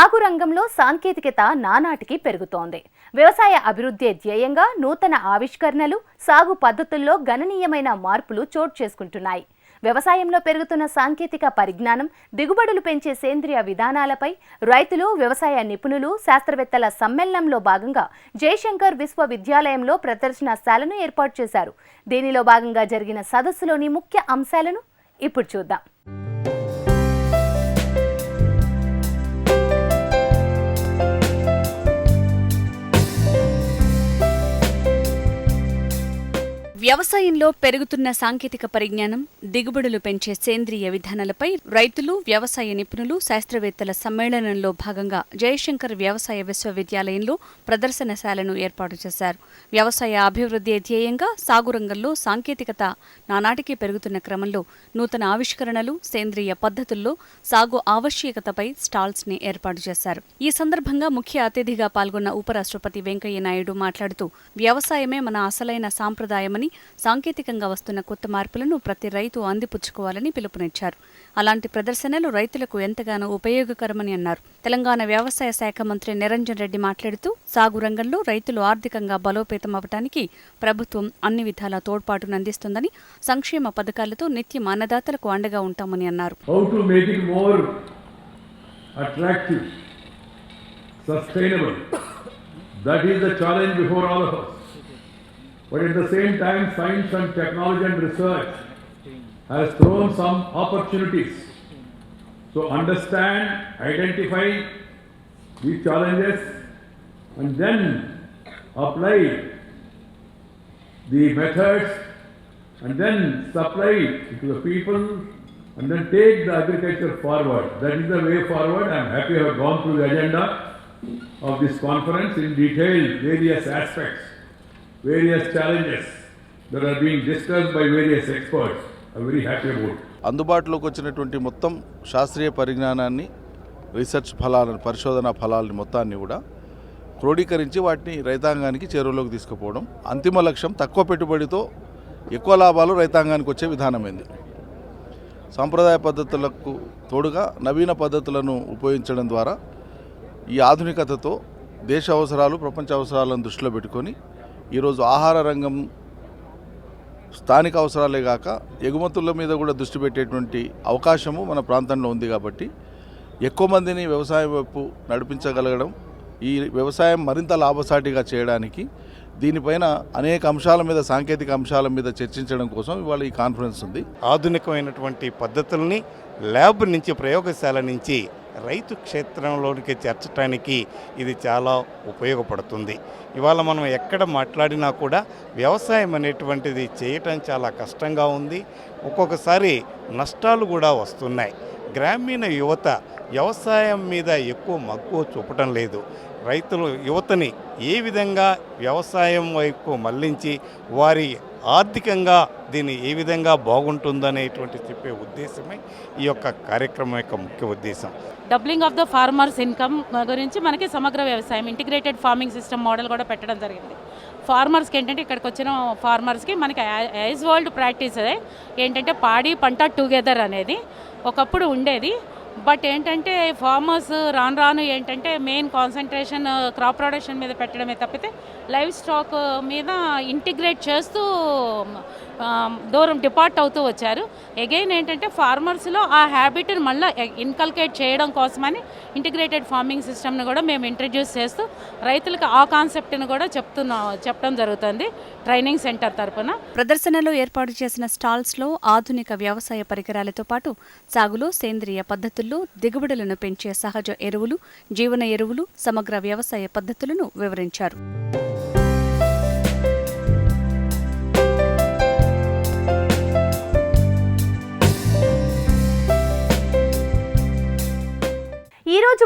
సాగు రంగంలో సాంకేతికత నానాటికి పెరుగుతోంది. వ్యవసాయ అభివృద్ధి ధ్యేయంగా నూతన ఆవిష్కరణలు సాగు పద్ధతుల్లో గణనీయమైన మార్పులు చోటు చేసుకుంటున్నాయి. వ్యవసాయంలో పెరుగుతున్న సాంకేతిక పరిజ్ఞానం దిగుబడులు పెంచే సేంద్రియ విధానాలపై రైతులు వ్యవసాయ నిపుణులు శాస్త్రవేత్తల సమ్మేళనంలో భాగంగా జయశంకర్ విశ్వవిద్యాలయంలో ప్రదర్శనశాలను ఏర్పాటు చేశారు. దీనిలో భాగంగా జరిగిన సదస్సులోని ముఖ్య అంశాలను ఇప్పుడు చూద్దాం. వ్యవసాయంలో పెరుగుతున్న సాంకేతిక పరిజ్ఞానం దిగుబడులు పెంచే సేంద్రియ విధానాలపై రైతులు వ్యవసాయ నిపుణులు శాస్త్రవేత్తల సమ్మేళనంలో భాగంగా జయశంకర్ వ్యవసాయ విశ్వవిద్యాలయంలో ప్రదర్శనశాలను ఏర్పాటు చేశారు. వ్యవసాయ అభివృద్ధి ధ్యేయంగా సాగు రంగంలో సాంకేతికత నానాటికి పెరుగుతున్న క్రమంలో నూతన ఆవిష్కరణలు సేంద్రియ పద్ధతుల్లో సాగు ఆవశ్యకతపై స్టాల్స్ని ఏర్పాటు చేశారు. ఈ సందర్భంగా ముఖ్య అతిథిగా పాల్గొన్న ఉపరాష్ట్రపతి వెంకయ్య నాయుడు మాట్లాడుతూ వ్యవసాయమే మన అసలైన సాంప్రదాయమని సాంకేతికంగా వస్తున్న కొత్త మార్పులను ప్రతి రైతు అందిపుచ్చుకోవాలని పిలుపునిచ్చారు అలాంటి ప్రదర్శనలు రైతులకు ఎంతగానో ఉపయోగకరమని అన్నారు తెలంగాణ వ్యవసాయ శాఖ మంత్రి నిరంజన్ రెడ్డి మాట్లాడుతూ సాగు రంగంలో రైతులు ఆర్థికంగా బలోపేతం అవటానికి ప్రభుత్వం అన్ని విధాల తోడ్పాటును అందిస్తుందని సంక్షేమ పథకాలతో నిత్యం అన్నదాతలకు అండగా ఉంటామని అన్నారు attractive, sustainable. That is the challenge before all of us. But at the same time, science and technology and research has thrown some opportunities. So understand, identify these challenges and then apply the methods and then supply it to the people and then take the agriculture forward. That is the way forward. I am happy I have gone through the agenda of this conference in detail, various aspects, various challenges that are being discussed by various experts. Very happy about అందుబాటులోకి వచ్చినటువంటి మొత్తం శాస్త్రీయ పరిజ్ఞానాన్ని research ఫలాలను పరిశోధన ఫలాలని మొత్తాన్ని కూడా క్రోడీకరించి వాటిని రైతాంగానికి చేరువలోకి తీసుకుపోవడం అంతిమ లక్ష్యం. తక్కువ పెట్టుబడితో ఎక్కువ లాభాలు రైతాంగానికి వచ్చే విధానమైంది సాంప్రదాయ పద్ధతులకు తోడుగా నవీన పద్ధతులను ఉపయోగించడం ద్వారా ఈ ఆధునికతతో దేశ అవసరాలు ప్రపంచ అవసరాలను దృష్టిలో పెట్టుకొని ఈరోజు ఆహార రంగం స్థానిక అవసరాలే కాక ఎగుమతుల మీద కూడా దృష్టి పెట్టేటువంటి అవకాశము మన ప్రాంతంలో ఉంది కాబట్టి ఎక్కువ మందిని వ్యవసాయం వైపు నడిపించగలగడం ఈ వ్యవసాయం మరింత లాభసాటిగా చేయడానికి దీనిపైన అనేక అంశాల మీద సాంకేతిక అంశాల మీద చర్చించడం కోసం ఇవాళ ఈ కాన్ఫరెన్స్ ఉంది. ఆధునికమైనటువంటి పద్ధతుల్ని ల్యాబ్ నుంచి ప్రయోగశాల నుంచి రైతు క్షేత్రంలోనికి చేర్చడానికి ఇది చాలా ఉపయోగపడుతుంది. ఇవాళ మనం ఎక్కడ మాట్లాడినా కూడా వ్యవసాయం అనేటువంటిది చేయటం చాలా కష్టంగా ఉంది. ఒక్కొక్కసారి నష్టాలు కూడా వస్తున్నాయి. గ్రామీణ యువత వ్యవసాయం మీద ఎక్కువ మక్కువ చూపటం లేదు. రైతులు యువతని ఏ విధంగా వ్యవసాయం వైపు మళ్ళించి వారి ఆర్థికంగా దీన్ని ఏ విధంగా బాగుంటుందనేటువంటి చెప్పే ఉద్దేశమే ఈ యొక్క కార్యక్రమం యొక్క ముఖ్య ఉద్దేశం. Doubling of the farmers income గురించి మనకి సమగ్ర వ్యవసాయం ఇంటిగ్రేటెడ్ ఫార్మింగ్ సిస్టమ్ మోడల్ కూడా పెట్టడం జరిగింది. ఫార్మర్స్కి ఏంటంటే ఇక్కడికి వచ్చిన ఫార్మర్స్కి మనకి యాజ్ వరల్డ్ ప్రాక్టీస్ అదే ఏంటంటే పాడి పంట టుగెదర్ అనేది ఒకప్పుడు ఉండేది. బట్ ఏంటంటే ఫార్మర్స్ రాను రాను ఏంటంటే మెయిన్ కాన్సన్ట్రేషన్ క్రాప్ ప్రొడక్షన్ మీద పెట్టడమే తప్పితే లైవ్ స్టాక్ మీద ఇంటిగ్రేట్ చేస్తూ దూరం డిపార్ట్ అవుతూ వచ్చారు. అగైన్ ఏంటంటే ఫార్మర్స్లో ఆ హ్యాబిట్ని మళ్ళీ ఇన్కల్కేట్ చేయడం కోసమని ఇంటిగ్రేటెడ్ ఫార్మింగ్ సిస్టమ్ని కూడా మేము ఇంట్రడ్యూస్ చేస్తూ రైతులకు ఆ కాన్సెప్ట్ని కూడా చెప్తున్నా చెప్పడం జరుగుతుంది ట్రైనింగ్ సెంటర్ తరపున. ప్రదర్శనలో ఏర్పాటు చేసిన స్టాల్స్లో ఆధునిక వ్యవసాయ పరికరాలతో పాటు సాగులో సేంద్రియ పద్ధతుల్లో దిగుబడులను పెంచే సహజ ఎరువులు జీవన ఎరువులు సమగ్ర వ్యవసాయ పద్ధతులను వివరించారు.